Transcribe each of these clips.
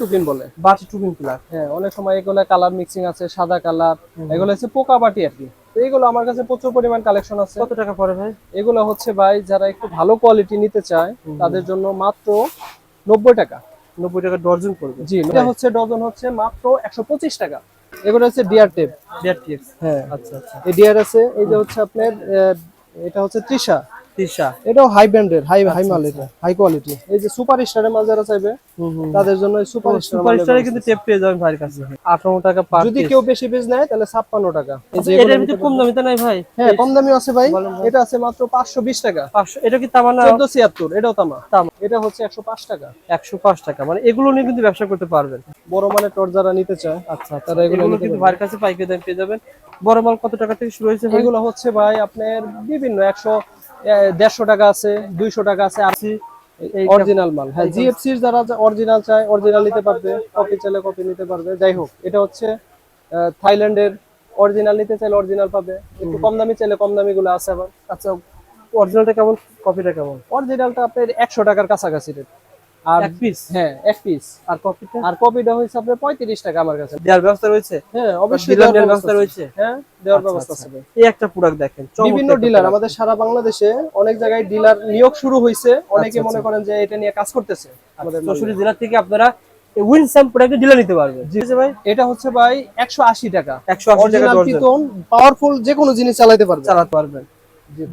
Two-pin বলে? বাটি two-pin plug হ্যাঁ। অনেক সময় এগুলো কালার মিক্সিং আছে সাদা কালার এগুলো হচ্ছে পোকা বাটি আর কি। তো এগুলো আমার কাছে প্রচুর পরিমাণ কালেকশন আছে। কত টাকা পড়ে ভাই? এগুলো হচ্ছে ভাই যারা একটু ভালো কোয়ালিটি নিতে চায় তাদের জন্য মাত্র নব্বই টাকা। নব্বই টাকা ডর্জন পড়বে। জি এটা হচ্ছে ডজন হচ্ছে মাত্র একশো পঁচিশ টাকা। এগুলো হচ্ছে ডিয়ার টেপ দেড় টিএক্স হ্যাঁ। আচ্ছা আচ্ছা। এই ডিয়ার আছে এই যে হচ্ছে আপনার এটা হচ্ছে তৃষা। এটাও হাই ব্র্যান্ডের হাই হাই মাল এটা হাই কোয়ালিটি এই যে সুপার স্টারের মাল যারা চাইবে তাদের জন্য সুপার সুপার স্টারে কিন্তু টেপ পেয়ে যাবেন ভাইয়ের কাছে। আঠারো টাকা পার যদি কেউ বেশি নেয় তাহলে ছাপ্পান্ন টাকা। এই যে এটার ভিতরে কম দামিতে নাই ভাই? হ্যাঁ কম দামিও আছে ভাই। এটা আছে মাত্র পাঁচশো বিশ টাকা। পাঁচশো এটা কি তামান্না? চোদ্দ ছিয়াত্তর এটাও তামা। তামা। এটা হচ্ছে একশো পাঁচ টাকা। একশো পাঁচ টাকা। মানে এগুলো নিয়ে কিন্তু ব্যবসা করতে পারবেন। বড় মানের টর্চ যারা নিতে চায় আচ্ছা আচ্ছা। তারা এগুলো কিন্তু। ভাইয়ের কাছে পাইকারি দাম পেয়ে যাবেন। বড় মাল কত টাকা থেকে শুরু হয়েছে এগুলো হচ্ছে ভাই আপনার বিভিন্ন একশো দেড়শো টাকা আছে দুইশো টাকা আছে আশি অরিজিনাল মাল হ্যাঁ জিএফসির যারা অরিজিনাল চায় অরিজিনাল নিতে পারবে কপি চাইলে কপি নিতে পারবে। যাই হোক এটা হচ্ছে থাইল্যান্ডের অরিজিনাল নিতে চাইলে অরিজিনাল পাবে। একটু কম দামি চাইলে কম দামি গুলো আছে আবার। আচ্ছা অরিজিনালটা কেমন? কপিটা কেমন? অরিজিনালটা আপনার একশো টাকার কাছাকাছি রেট আর এক পিস হ্যাঁ এক পিস আর কপিটা আর কপিটা আপনার পঁয়ত্রিশ টাকা আমার কাছে। দেওয়ার ব্যবস্থা রয়েছে? হ্যাঁ অবশ্যই দেওয়ার ব্যবস্থা রয়েছে? হ্যাঁ দেওয়ার আচ্ছা, ব্যবস্থা আচ্ছা। আছে। এই একটা প্রোডাক্ট দেখেন বিভিন্ন ডিলার আমাদের সারা বাংলাদেশে অনেক জায়গায় ডিলার নিয়োগ শুরু হয়েছে। অনেকে আচ্ছা, মনে করেন যে এটা নিয়ে কাজ করতেছে আমাদের চৌষট্টি জেলা থেকে আপনারা উইন স্যাম প্রোডাক্ট ডিলার নিতে পারবেন। জি। ভাই? এটা হচ্ছে ভাই একশো আশি টাকা। একশো আশি টাকা অরিজিনাল পাওয়ারফুল যে কোনো জিনিস চালাতে পারবে চালাতে পারবেন।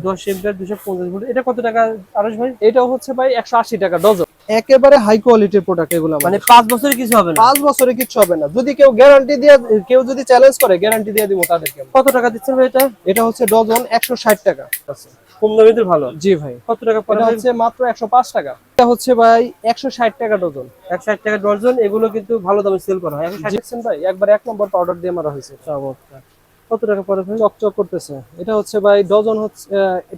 দশ এমপিআর দুশো পঞ্চাশ ভোল্ট। এটা কত টাকা আরস ভাই? এটাও হচ্ছে ভাই একশো আশি টাকা ডজন একেবারে হাই কোয়ালিটির প্রোডাক্ট এগুলো মানে পাঁচ বছরের কিছু হবে না? পাঁচ বছরে কিচ্ছু হবে না। যদি কেউ গ্যারান্টি দিয়ে কেউ যদি চ্যালেঞ্জ করে গ্যারান্টি দিয়ে দিব তাদেরকে। কত টাকা দিচ্ছেন ভাই এটা? এটা হচ্ছে ডজন একশো ষাট টাকা। কম দামিতে ভালো। জি ভাই। কত টাকা পড়ে হচ্ছে মাত্র একশো পাঁচ টাকা। এটা হচ্ছে ভাই একশো ষাট টাকা ডজন একশো ষাট টাকা ডর্জন এগুলো কিন্তু ভালো দামে সেল করা হয়। ভাই একবার এক নম্বর পাউডার দিয়ে মারা হয়েছে। চমৎকার। কত টাকা পরে চকচক করতেছে। এটা হচ্ছে ভাই ডজন হচ্ছে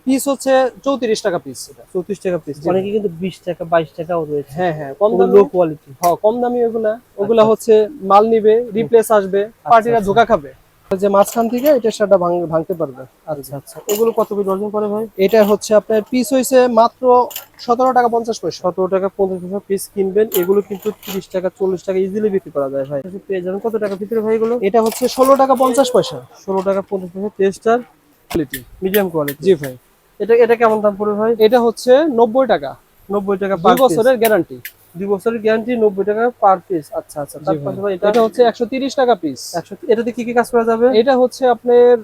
পিস হচ্ছে চৌত্রিশ টাকা পিস এটা। চৌত্রিশ টাকা পিস অনেকে কিন্তু বিশ টাকা বাইশ টাকাও রয়েছে। হ্যাঁ হ্যাঁ কম লো কোয়ালিটি হ্যাঁ কম দামি ওগুলা ওগুলা হচ্ছে মাল নিবে রিপ্লেস আসবে পার্টিরা ধোকা খাবে। যে মাঝখান থেকে এটা সেটা ভাঙতে পারবে। আচ্ছা আচ্ছা। এগুলো কত করে ডর্জন পড়ে ভাই? এটা হচ্ছে আপনার পিস হয়েছে মাত্র সতেরো টাকা পঞ্চাশ পয়সা। সতেরো টাকা পঞ্চাশ পয়সা পিস কিনবেন। এগুলো কিন্তু তিরিশ টাকা চল্লিশ টাকা ইজিলি বিক্রি করা যায় ভাই। পেয়ে যাবেন। কত টাকা ভিতরে ভাই এগুলো? এটা হচ্ছে ষোলো টাকা পঞ্চাশ পয়সা। ষোলো টাকা পঞ্চাশ পয়সা টেস্টার কোয়ালিটি মিডিয়াম কোয়ালিটি জি ভাই। এটা এটা কেমন দাম পড়বে ভাই? এটা হচ্ছে নব্বই টাকা। নব্বই টাকা বছর বছরের গ্যারান্টি দুই বছরের গ্যারান্টি নব্বই টাকা পার পিস আচ্ছা আচ্ছা এটা হচ্ছে একশো তিরিশ টাকা পিস একশো এটাতে কি কি কাজ করা যাবে? এটা হচ্ছে আপনার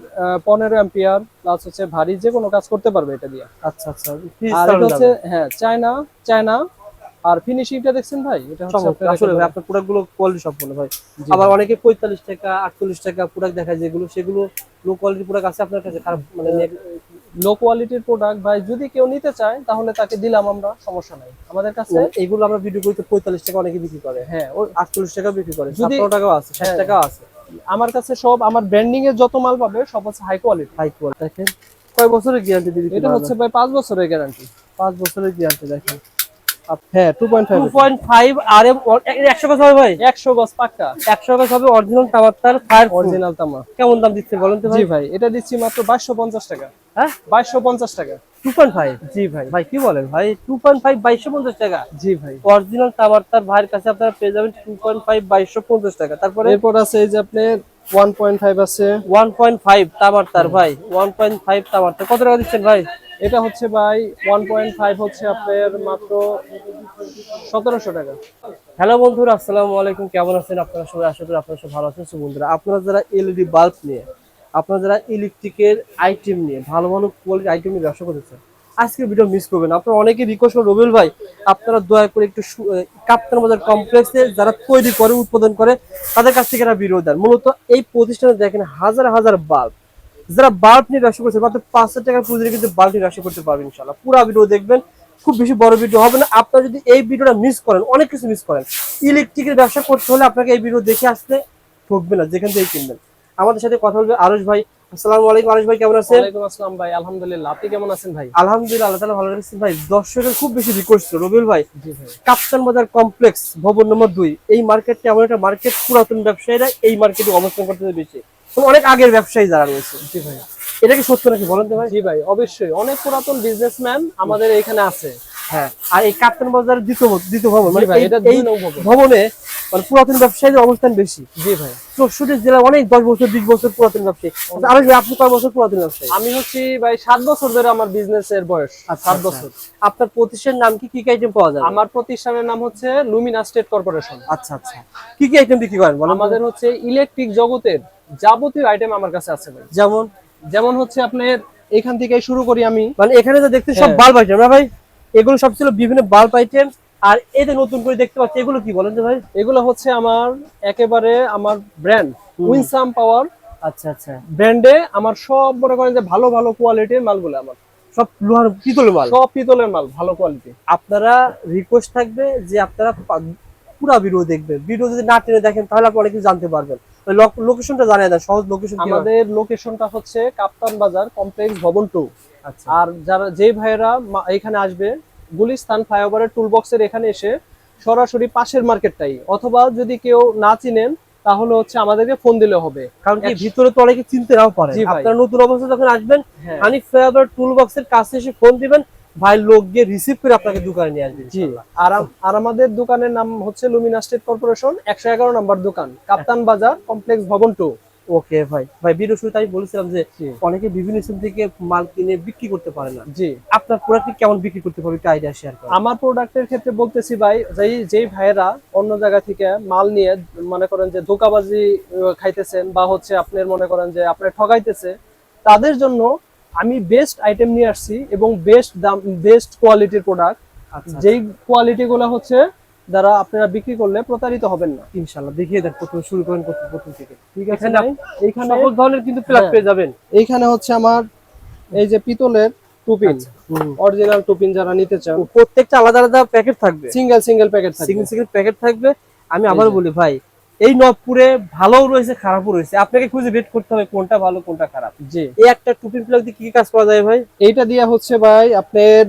পনেরো অ্যাম্পিয়ার প্লাস হচ্ছে ভারী যে কোনো কাজ করতে পারবে এটা দিয়ে। আচ্ছা আচ্ছা আর এটা হচ্ছে হ্যাঁ চায়না চায়না আর ফিনিশিংটা দেখছেন ভাই? এটা হচ্ছে আপনার আসলে ভাই আপনার প্রোডাক্টগুলো কোয়ালিটি সম্পূর্ণ ভাই। আবার অনেকে পঁয়তাল্লিশ টাকা আটচল্লিশ টাকা প্রোডাক্ট দেখায় যেগুলো সেগুলো লো কোয়ালিটি প্রোডাক্ট আছে আপনার কাছে খারাপ মানে লো কোয়ালিটির প্রোডাক্ট ভাই যদি কেউ নিতে চায় তাহলে তাকে দিলাম আমরা সমস্যা নাই। আমাদের কাছে এইগুলো আমরা ভিডিও করতে পঁয়তাল্লিশ টাকা অনেকে বিক্রি করে। হ্যাঁ ও আটচল্লিশ টাকা বিক্রি করে। যদি- সতেরো টাকাও আছে ষাট হ্যাঁ। টাকাও আছে। আমার কাছে সব আমার ব্র্যান্ডিং এর যত মাল পাবে সব হচ্ছে হাই কোয়ালিটি হাই কোয়ালিটি দেখেন। কয় বছরের গ্যারান্টি দিবি এটা হচ্ছে ভাই পাঁচ বছরের গ্যারান্টি পাঁচ বছরের গ্যারান্টি দেখেন। হ্যাঁ two point five two point five আর গজ হবে ভাই? গজ পাক্কা। গজ হবে অরিজিনাল ফায়ার অরিজিনাল তামা। কেমন দাম দিচ্ছেন বলেন তো ভাই? জি ভাই এটা দিচ্ছি মাত্র বাইশশো পঞ্চাশ টাকা। হ্যাঁ? টাকা। টু পয়েন্ট ফাইভ জি ভাই। ভাই কি বলেন ভাই? টু পয়েন্ট ফাইভ বাইশশো পঞ্চাশ টাকা। জি ভাই। অরিজিনাল টামার তার ভাইয়ের কাছে আপনারা পেয়ে যাবেন টু পয়েন্ট ফাইভ বাইশশো পঞ্চাশ টাকা। তারপরে এরপর আছে এই যে আপনার ওয়ান পয়েন্ট ফাইভ আছে। তামার তার ভাই। তামার। কত টাকা দিচ্ছেন ভাই? এটা হচ্ছে ভাই ওয়ান পয়েন্ট ফাইভ হচ্ছে আপনার মাত্র সতেরোশো টাকা। হ্যালো বন্ধুরা, আসসালামু আলাইকুম। কেমন আছেন আপনারা সবাই? আশা করি আপনারা সব ভালো আছেন। বন্ধুরা, আপনারা যারা এলইডি বাল্ব নিয়ে, আপনারা যারা ইলেকট্রিকের আইটেম নিয়ে, ভালো ভালো কোয়ালিটির আইটেম নিয়ে ব্যবসা করতেছেন আজকের ভিডিও মিস করবেন। আপনারা অনেকে রিকোয়েস্ট করেন রবিল ভাই, আপনারা দয়া করে একটু কাপ্তান বাজার কমপ্লেক্সে যারা তৈরি করে, উৎপাদন করে, তাদের কাছ থেকে একটা ভিডিও দেন। মূলত এই প্রতিষ্ঠানে দেখেন হাজার হাজার বাল্ব যারা বাল্ব নিয়ে ব্যবসা করছে মাত্র পাঁচ হাজার টাকার পুঁজি কিন্তু বাল্ব নিয়ে ব্যবসা করতে পারবেন ইনশাল্লাহ পুরো ভিডিও দেখবেন খুব বেশি বড় ভিডিও হবে না। আপনারা যদি এই ভিডিওটা মিস করেন অনেক কিছু মিস করেন ইলেকট্রিকের ব্যবসা করতে হলে আপনাকে এই ভিডিও দেখে আসতে ঠকবে না যেখান থেকে কিনবেন। আমাদের সাথে কথা বলবে আরশ ভাই। আসসালামু আলাইকুম আরশ ভাই কেমন আছেন? ওয়ালাইকুম আসসালাম ভাই আলহামদুলিল্লাহ। আপনি কেমন আছেন ভাই? আলহামদুলিল্লাহ আল্লাহ ভালো রেখেছেন ভাই। দর্শকের খুব বেশি রিকোয়েস্ট রবিউল ভাই। জি ভাই। কাপ্তান বাজার কমপ্লেক্স ভবন নম্বর দুই। এই মার্কেটটা এমন একটা মার্কেট পুরাতন ব্যবসায়ীরা এই মার্কেটে অবস্থান করতে বেশি। অনেক আগের ব্যবসায়ী যারা রয়েছে। জি ভাই। এটা কি সত্য নাকি বলেন তো ভাই? জি ভাই অবশ্যই। অনেক পুরাতন বিজনেসম্যান আমাদের এখানে আছে। হ্যাঁ আর এই কাপ্তান বাজার দ্বিতীয় দ্বিতীয় ভবন মানে এটা দুই ভবনে। মানে পুরাতন ব্যবসায়ীদের অবস্থান বেশি। জি ভাই। চৌষট্টি জেলা অনেক দশ বছর বিশ বছর পুরাতন ব্যবসায়ী। আচ্ছা, আরও আপনি কয় বছর পুরাতন ব্যবসায়ী? আমি হচ্ছি ভাই সাত বছর ধরে আমার বিজনেস এর বয়স আচ্ছা, সাত আচ্ছা। বছর। আপনার প্রতিষ্ঠানের নাম কি কি আইটেম পাওয়া যায় আমার প্রতিষ্ঠানের নাম হচ্ছে লুমিনা স্টেট কর্পোরেশন আচ্ছা আচ্ছা। কি কি আইটেম বিক্রি করেন আমাদের হচ্ছে ইলেকট্রিক জগতের যাবতীয় আইটেম আমার কাছে আছে ভাই। যেমন? যেমন হচ্ছে আপনার এখান থেকে শুরু করি আমি। মানে এখানে তো দেখতে সব হ্যাঁ। বাল্ব আইটেম না ভাই? এগুলো সব ছিল বিভিন্ন বাল্ব আইটেম আর এই যে নতুন করে দেখতে পাচ্ছি এগুলো কি বলেন ভাই? এগুলো হচ্ছে আমার একেবারে আমার ব্র্যান্ড উইনসাম পাওয়ার আচ্ছা আচ্ছা। ব্র্যান্ডে আমার সব মনে করেন যে ভালো ভালো কোয়ালিটির মালগুলো আমার। সব লোহার পিতলের মাল? সব পিতলের মাল ভালো কোয়ালিটি আপনারা রিকোয়েস্ট থাকবে যে আপনারা পুরা ভিডিও দেখবেন। ভিডিও যদি না টেনে দেখেন তাহলে আপনি অনেক কিছু জানতে পারবেন। লোকেশনটা জানিয়ে দেন সহজ লোকেশন আমাদের লোকেশনটা হচ্ছে কাপ্তান বাজার কমপ্লেক্স ভবন টু আচ্ছা। আর যারা যে ভাইয়েরা এখানে আসবে গুলিস্তান ফ্লাইওভারের টুল বক্সের এখানে এসে সরাসরি পাশের মার্কেটটাই অথবা যদি কেউ না চিনেন তাহলে হচ্ছে আমাদেরকে ফোন দিলে হবে। কারণ কি ভিতরে তো অনেকে চিনতে নাও পারে। আপনারা নতুন অবস্থা যখন আসবেন হানি ফ্লেভার টুল বক্সের কাছে এসে ফোন দিবেন ভাই লোক গিয়ে রিসিভ করে আপনাকে দোকানে নিয়ে আসবে জি। আর আমাদের দোকানের নাম হচ্ছে লুমিনা স্টেট কর্পোরেশন একশো এগারো নম্বর দোকান কাপ্তান বাজার কমপ্লেক্স ভবন টু ওকে ভাই। ভাই ভিডিও শুরুতে আমি বলেছিলাম যে অনেকে বিভিন্ন স্থান থেকে মাল কিনে বিক্রি করতে পারে না। জি। আপনার প্রোডাক্ট কেমন বিক্রি করতে পারবে একটু আইডিয়া শেয়ার করেন। আমার প্রোডাক্টের ক্ষেত্রে বলতেছি ভাই যেই যেই ভাইয়েরা অন্য জায়গা থেকে মাল নিয়ে মনে করেন যে ধোকাবাজি খাইতেছেন বা হচ্ছে আপনার মনে করেন যে আপনার ঠগাইতেছে তাদের জন্য আমি বেস্ট আইটেম নিয়ে আসছি এবং বেস্ট দাম বেস্ট কোয়ালিটির প্রোডাক্ট আচ্ছা যেই কোয়ালিটি গুলো হচ্ছে যারা আপনারা বিক্রি করলে প্রতারিত হবেন না। ইনশাআল্লাহ দেখিয়ে দেন প্রথমে শুরু করেন প্রথম প্রথম থেকে। ঠিক আছে এখানে এইখানে সকল ধরনের কিন্তু প্লাগ হ্যাঁ। পেয়ে যাবেন। এইখানে হচ্ছে আমার এই যে পিতলের টুপিন। অরিজিনাল টুপিন যারা নিতে চান। প্রত্যেকটা আলাদা আলাদা প্যাকেট থাকবে? সিঙ্গেল সিঙ্গেল প্যাকেট থাকবে। সিঙ্গেল সিঙ্গেল প্যাকেট থাকবে? আমি আবার বলি ভাই এই নবপুরে ভালো রয়েছে খারাপও রয়েছে। আপনাকে খুঁজে বেট করতে হবে কোনটা ভালো কোনটা খারাপ। জি। এই একটা টুপিন প্লাগ দিয়ে কি কি কাজ করা যায় ভাই? এইটা দিয়ে হচ্ছে ভাই আপনার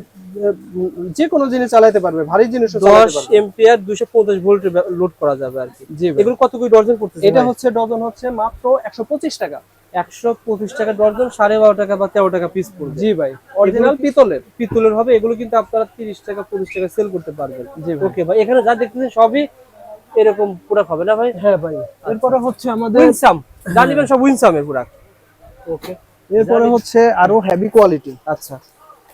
যে কোনো জিনিস চালাতে পারবে ভারী চালাতে দশ এম্পিয়ার দুশো পঞ্চাশ ভোল্টের লোড করা যাবে আর কি। জি এগুলো কত করে ডর্জন পড়তেছে এটা হচ্ছে ডজন হচ্ছে মাত্র একশো পঁচিশ টাকা। একশো পঁচিশ টাকা ডর্জন সাড়ে বারো টাকা বা তেরো টাকা পিস পড়বে। জি ভাই অরিজিনাল পিতলের। পিতলের হবে এগুলো কিন্তু আপনারা তিরিশ টাকা পঁচিশ টাকা সেল করতে পারবেন। জি ওকে ভাই এখানে যা দেখতেছেন সবই এরকম প্রোডাক্ট হবে না ভাই? হ্যাঁ ভাই এরপরে হচ্ছে আমাদের উইনসাম জানিবেন সব উইনসামের প্রোডাক্ট ওকে এরপরে হচ্ছে আরও হেভি কোয়ালিটি আচ্ছা।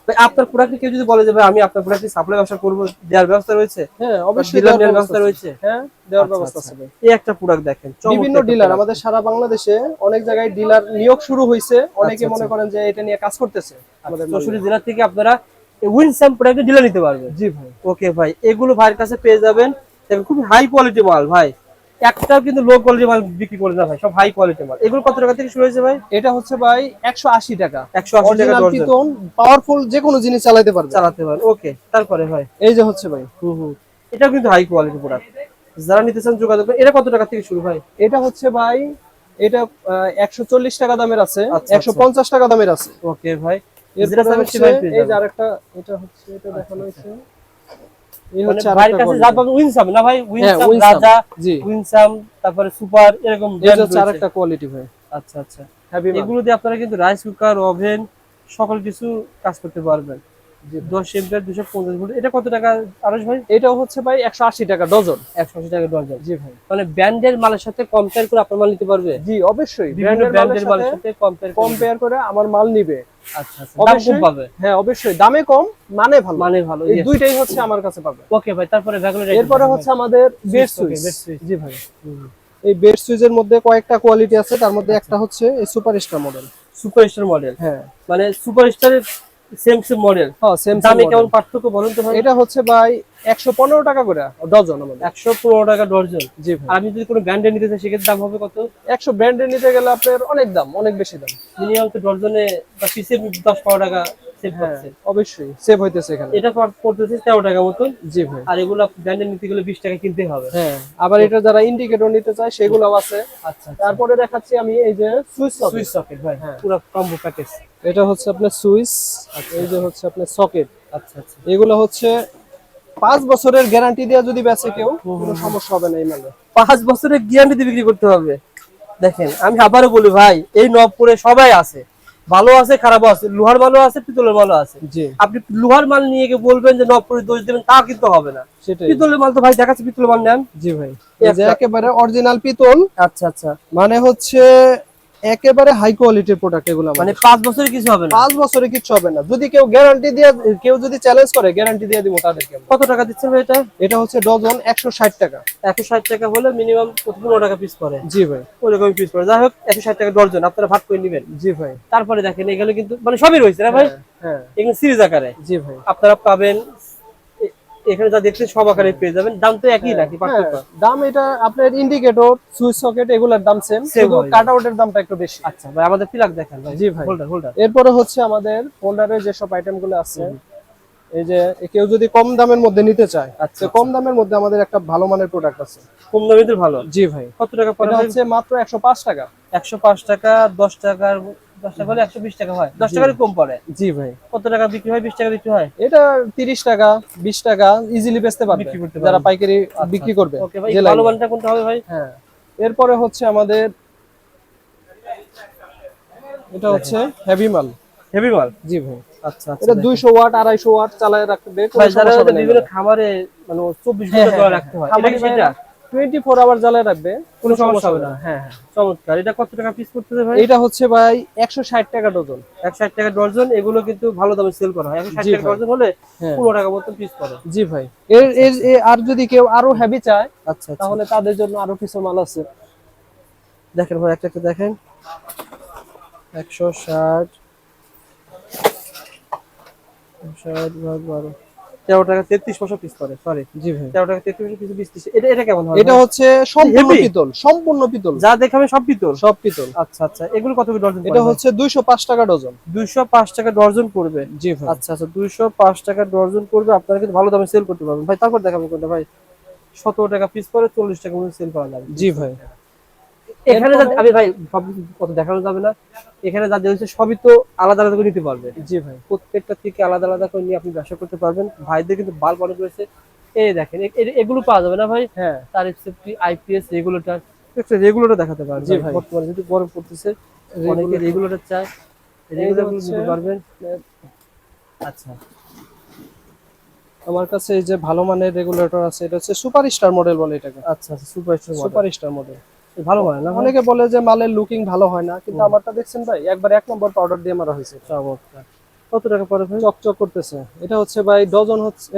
ভাই আপনার প্রোডাক্ট কেউ যদি বলে যে ভাই আমি আপনার প্রোডাক্ট সাপ্লাই ব্যবসা করব দেওয়ার ব্যবস্থা রয়েছে? হ্যাঁ অবশ্যই দেওয়ার ব্যবস্থা রয়েছে। হ্যাঁ দেওয়ার আচ্ছা, ব্যবস্থা আচ্ছা। আছে ভাই। এই একটা প্রোডাক্ট দেখেন বিভিন্ন ডিলার আমাদের সারা বাংলাদেশে অনেক জায়গায় ডিলার নিয়োগ শুরু হয়েছে। অনেকে আচ্ছা, মনে আচ্ছা। করেন যে এটা নিয়ে কাজ করতেছে আমাদের জেলা থেকে আপনারা উইনসাম প্রোডাক্টের ডিলার নিতে পারবেন? জি ভাই। ওকে ভাই এগুলো ভাইয়ের কাছে পেয়ে যাবেন। দেখেন খুব হাই কোয়ালিটি মাল ভাই। একটাও কিন্তু লো কোয়ালিটি মাল বিক্রি করে না ভাই সব হাই কোয়ালিটি মাল। এগুলো কত টাকা থেকে শুরু হয়েছে ভাই? এটা হচ্ছে ভাই একশো আশি টাকা। একশো আশি টাকা অরিজিনাল ডর্জন পিতন পাওয়ারফুল যে কোনো জিনিস চালাতে পারবে। চালাতে পারেন ওকে তারপরে ভাই। এই যে হচ্ছে ভাই। হুম হুম। এটাও কিন্তু হাই কোয়ালিটি প্রোডাক্ট যারা নিতে চান যোগাযোগ করুন। এটা কত টাকা থেকে শুরু ভাই? এটা হচ্ছে ভাই এটা একশো চল্লিশ টাকা দামের আছে আচ্ছা, একশো পঞ্চাশ টাকা দামের আছে। ওকে ভাই। যেটা এই যে আরেকটা এটা হচ্ছে এটা দেখানো হয়েছে। ভাইয়ের কাছে যা পাবেন উইনসাম না ভাই? উইনসাম রাজা উইনসাম তারপরে সুপার এরকম চার। আরেকটা কোয়ালিটি ভাই। আচ্ছা আচ্ছা। এগুলো দিয়ে আপনারা কিন্তু রাইস কুকার ওভেন সকল কিছু কাজ করতে পারবেন। দশ এম্পিয়ার দুশো পঞ্চাশ ভোল্ট এটা কত টাকা আরস ভাই? এটাও হচ্ছে ভাই একশো আশি টাকা ডজন। একশো আশি টাকা ডজন। জি ভাই। মানে ব্র্যান্ডের মালের সাথে কম্পেয়ার করে আপনার মাল নিতে পারবে? জি অবশ্যই। ব্র্যান্ডের মালের সাথে কম্পেয়ার কম্পেয়ার করে আমার মাল নিবে। আচ্ছা আচ্ছা। দাম কম অবশ্যই। পাবে। হ্যাঁ অবশ্যই। দামে কম মানে ভালো। মানে ভালো এই দুইটাই হচ্ছে আমার কাছে পাবে। ওকে ভাই তারপরে এরপরে হচ্ছে আমাদের বেড সুইচের মধ্যে কয়েকটা কোয়ালিটি আছে। তার মধ্যে একটা হচ্ছে super star model super star model হ্যাঁ। মানে সুপার স্টারের সেম সেম মডেল হ্যাঁ সেম দামে কেমন পার্থক্য বলুন তো ভাই? এটা হচ্ছে ভাই একশো পনেরো টাকা করে ডজন আমাদের। একশো পনেরো টাকা ডজন। জি ভাই। আর আমি যদি কোনো ব্র্যান্ডে নিতে চাই সেক্ষেত্রে দাম হবে কত? একশো ব্র্যান্ডে নিতে গেলে আপনার অনেক দাম অনেক বেশি দাম। মিনিমাম তো ডজনে বা পিসে দশ পনেরো টাকা সেভ হ্যাঁ অবশ্যই সেভ হইতেছে এখানে। এটা পড়তেছে তেরো টাকা মতন জি ভাই। আর এগুলো ব্র্যান্ডের নিতে গেলে বিশ টাকা কিনতে হবে। হ্যাঁ আবার এটা যারা ইন্ডিকেটর নিতে চায় সেগুলোও আছে। আচ্ছা তারপরে দেখাচ্ছি আমি এই যে সুইচ সুইচ সকেট ভাই হ্যাঁ। পুরো কম্বো প্যাকেজ এটা হচ্ছে আপনার সুইচ এই যে হচ্ছে আপনার সকেট আচ্ছা আচ্ছা। এগুলো হচ্ছে পাঁচ বছরের গ্যারান্টি দেওয়া যদি বেচে কেউ কোনো সমস্যা হবে না এই মালে। পাঁচ বছরের গ্যারান্টি দিয়ে বিক্রি করতে হবে। দেখেন আমি আবারও বলি ভাই এই নবপুরে সবাই আছে। ভালো আছে খারাপও আছে লোহার ভালো আছে পিতলের ভালো আছে। আপনি লোহার মাল নিয়ে গিয়ে বলবেন যে নবপুরি দোষ দেবেন তা কিন্তু হবে না। পিতলের মাল তো ভাই দেখাচ্ছে পিতলের মাল নেন। জি ভাই। একেবারে অরিজিনাল পিতল। আচ্ছা আচ্ছা। মানে হচ্ছে একেবারে হাই কোয়ালিটির প্রোডাক্ট এগুলো মানে পাঁচ বছরের কিছু হবে না? পাঁচ বছরে কিচ্ছু হবে না। যদি কেউ গ্যারান্টি দিয়ে কেউ যদি চ্যালেঞ্জ করে গ্যারান্টি দিয়ে দিব তাদেরকে কত টাকা দিচ্ছেন ভাই এটা? এটা হচ্ছে ডজন একশো ষাট টাকা। একশো ষাট টাকা হলে মিনিমাম পনেরো টাকা পিস পড়ে। জি ভাই। ওরকম পিস পড়ে। যাই হোক একশো ষাট টাকা ডজন আপনারা ভাগ করে নেবেন। জি ভাই। তারপরে দেখেন এগুলো কিন্তু মানে সবই রয়েছে না ভাই? হ্যাঁ এগুলো সিরিজ আকারে। জি ভাই। আপনারা পাবেন এখানে যা দেখছেন সব আকারে পেয়ে যাবেন। দাম তো একই নাকি পার্থক্য? হ্যাঁ, দাম এটা আপনার ইন্ডিকেটর সুইচ সকেট এগুলোর দাম সেম শুধু হয়। আউটের দামটা একটু বেশি। আচ্ছা ভাই আমাদের প্লাগ দেখেন ভাই। জি ভাই। হোল্ডার হোল্ডার এরপরে হচ্ছে আমাদের হোল্ডারের যেসব আইটেমগুলো আছে এই যে কেউ যদি কম দামের মধ্যে নিতে চায় আচ্ছা, কম দামের মধ্যে আমাদের একটা ভালো মানের প্রোডাক্ট আছে। কম দামে তো ভালো? জি ভাই। কত টাকা পড়ে হচ্ছে মাত্র একশো পাঁচ টাকা। একশো পাঁচ টাকা দশ টাকার একশো বিশ টাকা হয়। দশ টাকারই কম পড়ে। জি ভাই। কত টাকা বিক্রি হয়? বিশ টাকা বিক্রি হয়? এটা তিরিশ টাকা বিশ টাকা ইজিলি বেচতে পারবে। যারা পাইকারি বিক্রি করবে ওকে ভাই যে ভালো মানটা কোনটা হবে ভাই? হ্যাঁ। এরপরে হচ্ছে আমাদের এটা হচ্ছে হেভি মাল। হেভি মাল? জি ভাই। আচ্ছা আচ্ছা এটা দুইশো ওয়াট আড়াইশো ওয়াট চালায় রাখবে বিভিন্ন খামারে মানে চব্বিশ হ্যাঁ, ঘণ্টা রাখতে হয় এটা কি সেটা টোয়েন্টি ফোর আওয়ার জ্বালায় রাখবে কোনো সমস্যা হবে না। হ্যাঁ হ্যাঁ। চমৎকার। এটা কত টাকা পিস করতেছে ভাই? এটা হচ্ছে ভাই একশো ষাট টাকা ডজন। এক ষাট টাকা ডর্জন এগুলো কিন্তু ভালো দামে সেল করা হয়। একশো ষাট জি টাকা ভাই। ডর্জন হলে হ্যাঁ। পনেরো টাকা মতো পিস করে। জি ভাই। এর এর আর যদি কেউ আরও হেভি চায় আচ্ছা আচ্ছা। তাহলে তাদের জন্য আরও কিছু মাল আছে। দেখেন ভাই একটা একটা দেখেন। একশো ষাট ষাট ভাগ বারো। তেরো টাকা তেত্রিশ পয়সা পিস করে সরি জি ভাই। তেরো টাকা তেত্রিশ পয়সা পিস। এটা এটা কেমন এটা হচ্ছে সম্পূর্ণ পিতল সম্পূর্ণ পিতল। যা দেখাবে সব পিতল? সব পিতল। আচ্ছা আচ্ছা। এগুলো কত করে ডর্জন এটা হচ্ছে দুইশো পাঁচ টাকা ডজন দুইশো পাঁচ টাকা ডর্জন পড়বে জি ভাই। আচ্ছা আচ্ছা। দুইশো পাঁচ টাকা ডর্জন পড়বে আপনারা কিন্তু ভালো দামে সেল করতে পারবেন। ভাই তারপর দেখাবেন কোনটা ভাই। সতেরো টাকা পিস পরে চল্লিশ টাকা সেল করা যাবে। জি ভাই। এখানে আমি ভাই সব কত দেখানো যাবে না। এখানে যা হচ্ছে সবই তো আলাদা আলাদা করে নিতে পারবে। জি ভাই। প্রত্যেকটা থেকে আলাদা আলাদা করে নিয়ে আপনি ব্যবসা করতে পারবেন। ভাইদের কিন্তু বাল্ব অনেক রয়েছে। এই দেখেন এগুলো পাওয়া যাবে না ভাই? হ্যাঁ। তার সেফটি আইপিএস রেগুলেটর রেগুলেটর দেখাতে পারবেন। জি ভাই। বর্তমানে যেহেতু গরম পড়তেছে অনেকে রেগুলেটর চায়। রেগুলেটর নিতে পারবেন। আচ্ছা। আমার কাছে এই যে ভালো মানের রেগুলেটর আছে এটা হচ্ছে সুপার স্টার মডেল বলে এটাকে। আচ্ছা আচ্ছা super star super star model. ভালো হয় না? অনেকে বলে যে মালের লুকিং ভালো হয় না কিন্তু আমারটা দেখছেন ভাই একবার এক নম্বর পাউডার দিয়ে মারা হয়েছে। চমৎকার। কত টাকা পড়ে ভাই? চকচক করতেছে। এটা হচ্ছে ভাই ডজন হচ্ছে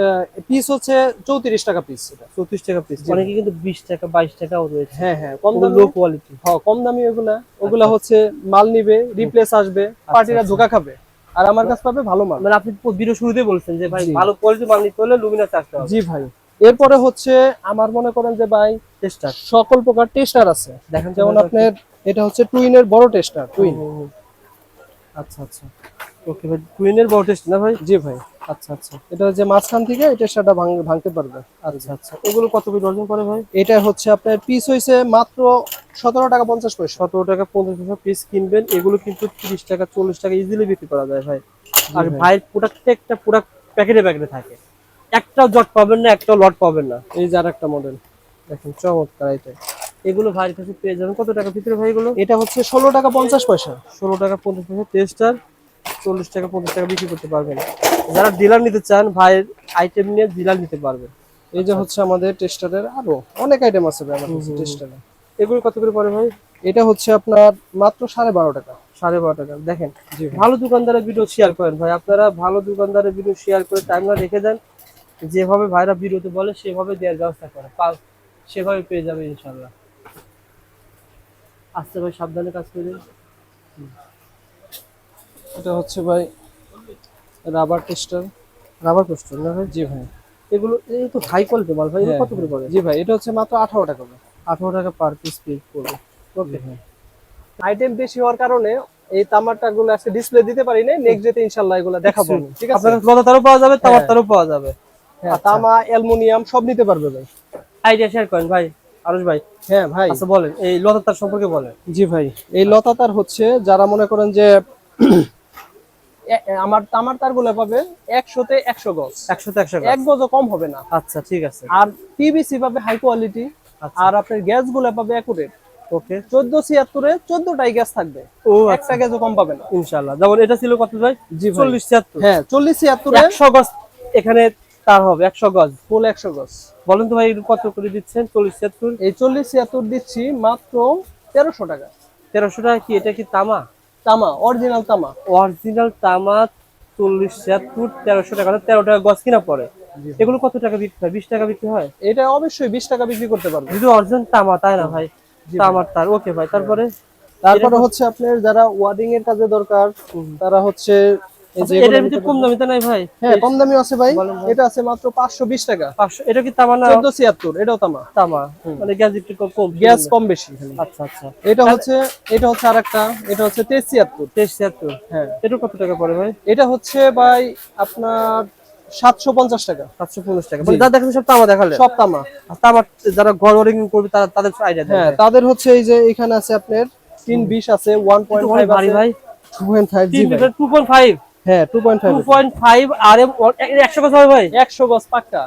পিস হচ্ছে চৌত্রিশ টাকা পিস এটা। চৌত্রিশ টাকা পিস অনেকে কিন্তু বিশ টাকা বাইশ টাকাও রয়েছে। হ্যাঁ হ্যাঁ কম দামি লো কোয়ালিটি হ্যাঁ কম দামি ওগুলা ওগুলা হচ্ছে মাল নিবে রিপ্লেস আসবে পার্টিরা ধোকা খাবে। আর আমার কাছে পাবে ভালো মাল। মানে আপনি ভিডিও শুরুতে বলছেন যে ভাই ভালো কোয়ালিটি মাল নিতে হলে লুমিনাস আসতে হবে। জি ভাই। এরপরে হচ্ছে আমার মনে করেন যে ভাই টেস্টার সকল প্রকার টেস্টার আছে। দেখেন যেমন আপনার এটা হচ্ছে টুইনের বড় টেস্টার টুইন। আচ্ছা আচ্ছা। ওকে ভাই টুইনের বড় টেস্ট না ভাই? জি ভাই। আচ্ছা আচ্ছা। এটা হচ্ছে মাঝখান থেকে এই টেস্টারটা ভাঙ- ভাঙতে পারবে। আচ্ছা আচ্ছা। এগুলো কত করে ডজন করে ভাই? এটা হচ্ছে আপনার পিস হয়েছে মাত্র সতেরো টাকা পঞ্চাশ পয়সা। সতেরো টাকা পঞ্চাশ পয়সা পিস কিনবেন এগুলো কিন্তু তিরিশ টাকা চল্লিশ টাকা ইজিলি বিক্রি করা যায় ভাই। আর ভাই। ভাই প্রোডাক্টটা প্রোডাক্ট প্যাকেটে প্যাকেটে থাকে। একটাও জট পাবেন না একটাও লট পাবেন না। এই যে আর একটা মডেল দেখেন চমৎকার এটা এগুলো ভাইয়ের কাছে পেয়ে যাবেন। কত টাকা ভিতরে ভাই এগুলো? এটা হচ্ছে ষোলো টাকা পঞ্চাশ পয়সা। ষোলো টাকা পঞ্চাশ পয়সা টেস্টার চল্লিশ টাকা পঞ্চাশ টাকা বিক্রি করতে পারবেন। যারা ডিলার নিতে চান ভাইয়ের আইটেম নিয়ে ডিলার নিতে পারবেন। এই যে হচ্ছে আমাদের টেস্টারের আরও অনেক আইটেম আছে ভাই আমাদের টেস্টারে এগুলো কত করে পড়ে ভাই? এটা হচ্ছে আপনার মাত্র সাড়ে বারো টাকা। সাড়ে বারো টাকা। দেখেন ভালো দোকানদারের ভিডিও শেয়ার করেন ভাই। আপনারা ভালো দোকানদারের ভিডিও শেয়ার করে টাইমলা রেখে দেন। যেভাবে ভাইরা ভিডিওতে বলে সেভাবে দেওয়ার ব্যবস্থা করে। সেভাবে পেয়ে যাবে ইনশাল্লাহ আস্তে ভাই সাবধানে কাজ করে এটা হচ্ছে ভাই রাবার টেস্টার। রাবার পোস্টার না ভাই? জি ভাই। এগুলো এই তো হাই কোয়ালিটি মাল ভাই হ্যাঁ, কত করে পড়ে? জি ভাই এটা হচ্ছে মাত্র আঠারো টাকা। আঠারো টাকা পার পিস পে করবে ওকে আইটেম বেশি হওয়ার কারণে এই তামারটা গুলো আজকে ডিসপ্লে দিতে পারি না নেক্সট ডেতে ইনশাল্লাহ এগুলো দেখাবো ঠিক আছে। আপনার লতা তারও পাওয়া যাবে তামার হ্যাঁ। তারও পাওয়া যাবে। হ্যাঁ, তামা অ্যালুমিনিয়াম সব নিতে পারবে ভাই। আইডিয়া শেয়ার করেন ভাই আরুষ ভাই। হ্যাঁ ভাই। আচ্ছা বলেন এই লতা তার সম্পর্কে বলেন। জি ভাই। এই লতা তার হচ্ছে যারা মনে করেন যে আমার তামার তারগুলো পাবে একশোতে একশো গজ। একশোতে একশো এক গজও কম হবে না। আচ্ছা ঠিক আছে। আর পিভিসি পাবে হাই কোয়ালিটি আচ্ছা। আর আপনার গ্যাসগুলো পাবে অ্যাকুরেট ওকে চোদ্দ ছিয়াত্তরে চোদ্দটাই গ্যাস থাকবে। ও একটা গ্যাসও কম পাবে না। ইনশাল্লাহ যেমন এটা ছিল কত ভাই? জি চল্লিশ ছিয়াত্তর। হ্যাঁ চল্লিশ ছিয়াত্তরে একশো গজ এখানে তার হবে? একশো গজ। ফুল একশো গজ। বলেন তো ভাই কত করে দিচ্ছেন? চল্লিশ ছিয়াত্তর? এই চল্লিশ ছিয়াত্তর দিচ্ছি মাত্র তেরোশো টাকা। তেরোশো টাকা কি? এটা কি তামা? তামা অরিজিনাল তামা। অরিজিনাল তামা চল্লিশ ছিয়াত্তর তেরোশো টাকা। তেরো টাকা গজ কিনা পড়ে? এগুলো কত টাকা বিক্রি হয়? বিশ টাকা বিক্রি হয়? এটা অবশ্যই বিশ টাকা বিক্রি করতে পারবে। যদি অরিজিনাল তামা তাই না ভাই? তামার তার। ওকে ভাই তারপরে? তারপরে হচ্ছে আপনার যারা ওয়ার্ডিং এর কাজে দরকার তারা হচ্ছে আচ্ছা, কম দামি ভাই? হ্যাঁ, আছে ভাই। এটা আছে মাত্র 520 টাকা। তামা মানে আচ্ছা, আচ্ছা। এটা হচ্ছে হচ্ছে হ্যাঁ। টাকা ভাই? টাকা। দেখেন সব তামা দেখালে সব তামা। তামা যারা ঘর ওরিং করবে তারা তাদের হ্যাঁ, তাদের হচ্ছে এই যে এখানে আছে আপনার 320 আছে ওয়ান আছে। ভাই। 2.5 2.5 হ্যাঁ two point five two point five আর গজ হবে ভাই? গজ পাক্কা।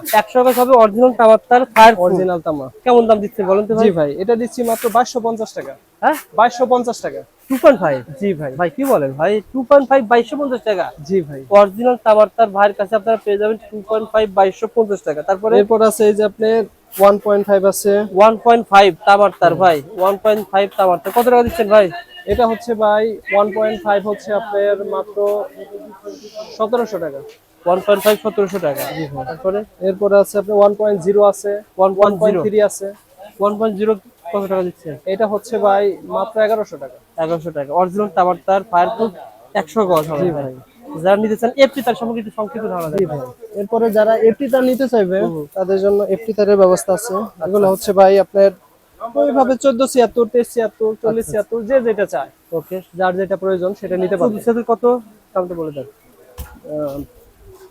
গজ হবে অরিজিনাল তামার তার ফায়ার অরিজিনাল তামা কেমন দাম দিচ্ছে বলেন তো ভাই? জি ভাই এটা দিচ্ছি মাত্র বাইশশো পঞ্চাশ টাকা। হ্যাঁ? বাইশশো পঞ্চাশ টাকা। জি ভাই। ভাই কি বলেন ভাই? টু পয়েন্ট ফাইভ বাইশশো পঞ্চাশ টাকা। জি ভাই। অরিজিনাল তামার তার ভাইয়ের কাছে আপনারা পেয়ে যাবেন টু পয়েন্ট ফাইভ বাইশশো পঞ্চাশ টাকা। তারপরে এরপর আছে এই যে আপনার ওয়ান পয়েন্ট ফাইভ আছে। ওয়ান পয়েন্ট ফাইভ তামার তার ভাই। ওয়ান পয়েন্ট ফাইভ তামার। তার কত টাকা দিচ্ছেন ভাই? এটা হচ্ছে ভাই ওয়ান পয়েন্ট ফাইভ হচ্ছে আপনার মাত্র সতেরোশো টাকা। ওয়ান পয়েন্ট ফাইভ সতেরোশো টাকা। তারপরে এরপরে আছে আপনার ওয়ান পয়েন্ট জিরো আছে ওয়ান পয়েন্ট থ্রি আছে। ওয়ান পয়েন্ট জিরো কত টাকা দিচ্ছেন এটা হচ্ছে ভাই মাত্র এগারোশো টাকা। এগারোশো টাকা। অরিজিনাল তার ফায়ার প্রুফ একশো গজ হবে ভাই। যারা নিতে চান এফটি তার সম্পর্কে একটু সংক্ষিপ্ত ধারণা দেন। ভাই। এরপরে যারা এফটি তার নিতে চাইবে তাদের জন্য এফটি তারের ব্যবস্থা আছে। এগুলো হচ্ছে ভাই আপনার ওইভাবে চোদ্দ ছিয়াত্তর তেইশ ছিয়াত্তর চল্লিশ ছিয়াত্তর যে যেটা চায়। ওকে। যার যেটা প্রয়োজন সেটা নিতে পারবে। সাথে কত? দামটা বলে দেন।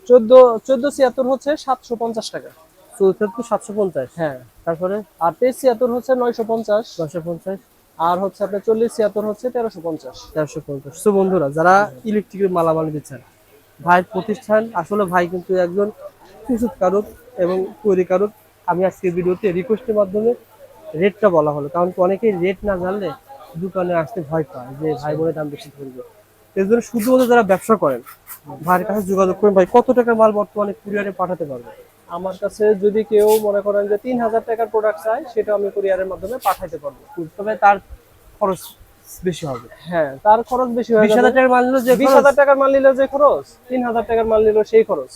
চোদ্দ চোদ্দ ছিয়াত্তর হচ্ছে সাতশো পঞ্চাশ টাকা। সাতশো পঞ্চাশ? হ্যাঁ। তারপরে? আর তেইশ ছিয়াত্তর হচ্ছে নয়শো পঞ্চাশ। দশশো পঞ্চাশ। আর হচ্ছে আপনার চল্লিশ ছিয়াত্তর হচ্ছে তেরোশো পঞ্চাশ। তেরোশো পঞ্চাশ। তো বন্ধুরা যারা ইলেকট্রিকের মালামাল নিতে চান ভাইয়ের প্রতিষ্ঠান আসলে ভাই কিন্তু একজন প্রস্তুতকারক এবং তৈরিকারক আমি আজকে ভিডিওতে রিকোয়েস্টের মাধ্যমে রেটটা বলা হলো কারণ কি অনেকেই রেট না জানলে দোকানে আসতে ভয় পায় যে ভাই বোনের দাম বেশি ধরবে। এর জন্য শুধুমাত্র যারা ব্যবসা করেন ভাইয়ের কাছে যোগাযোগ করেন ভাই কত টাকার মাল বর্তমানে কুরিয়ারে পাঠাতে পারবে? আমার কাছে যদি কেউ মনে করেন যে তিন হাজার টাকার প্রোডাক্ট চাই সেটা আমি কুরিয়ারের মাধ্যমে পাঠাইতে পারব। তবে তার খরচ বেশি হবে। হ্যাঁ তার খরচ বেশি হয়ে বিশ হাজার টাকার মাল নিলে যে বিশ খরচ, হাজার টাকার মাল নিলে যে খরচ তিন হাজার টাকার মাল নিলেও সেই খরচ।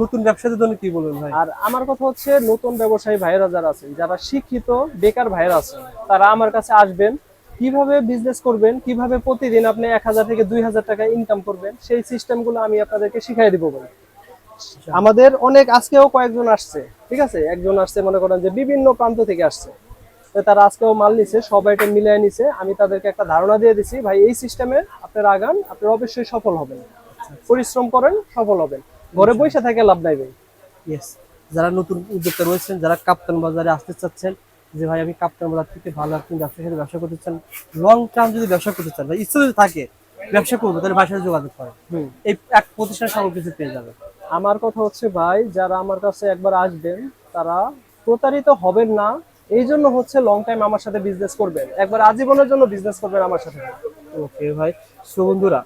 নতুন ব্যবসাদের জন্য কি বলবেন ভাই? আর আমার কথা হচ্ছে নতুন ব্যবসায়ী ভাইয়েরা যারা আছেন যারা শিক্ষিত বেকার ভাইয়েরা আছেন তারা আমার কাছে আসবেন। কীভাবে বিজনেস করবেন কীভাবে প্রতিদিন আপনি এক হাজার থেকে দুই হাজার টাকা ইনকাম করবেন সেই সিস্টেমগুলো আমি আপনাদেরকে শিখাই দিব বলে আমাদের অনেক আজকেও কয়েকজন আসছে ঠিক আছে? একজন আসছে মনে করেন যে বিভিন্ন প্রান্ত থেকে আসছে। তারা আজকেও মাল নিছে সবাই এটা মিলিয়ে নিছে। আমি তাদেরকে একটা ধারণা দিয়ে দিছি ভাই এই সিস্টেমে আপনারা আগান আপনারা অবশ্যই সফল হবেন। পরিশ্রম করেন সফল হবেন। ঘরে বসে থাকে লাভ নাই ভাই। ইয়েস যারা নতুন উদ্যোক্তা রয়েছেন যারা কাপ্তান বাজারে আসতে চাচ্ছেন যে ভাই আমি কাপ্তান বাজার থেকে ভালো একটি ব্যবসার সাথে ব্যবসা করতে চান লং টার্ম যদি ব্যবসা করতে চান বা ইচ্ছা যদি থাকে ব্যবসা করব তাহলে সাথে যোগাযোগ করেন। এই এক প্রতিষ্ঠান সকল কিছু পেয়ে যাবে আমার কথা হচ্ছে ভাই যারা আমার কাছে একবার আসবেন তারা প্রতারিত হবেন না। এই জন্য হচ্ছে লং টাইম আমার সাথে বিজনেস করবেন। একবার আজীবনের জন্য বিজনেস করবেন আমার সাথে। ওকে ভাই। সো বন্ধুরা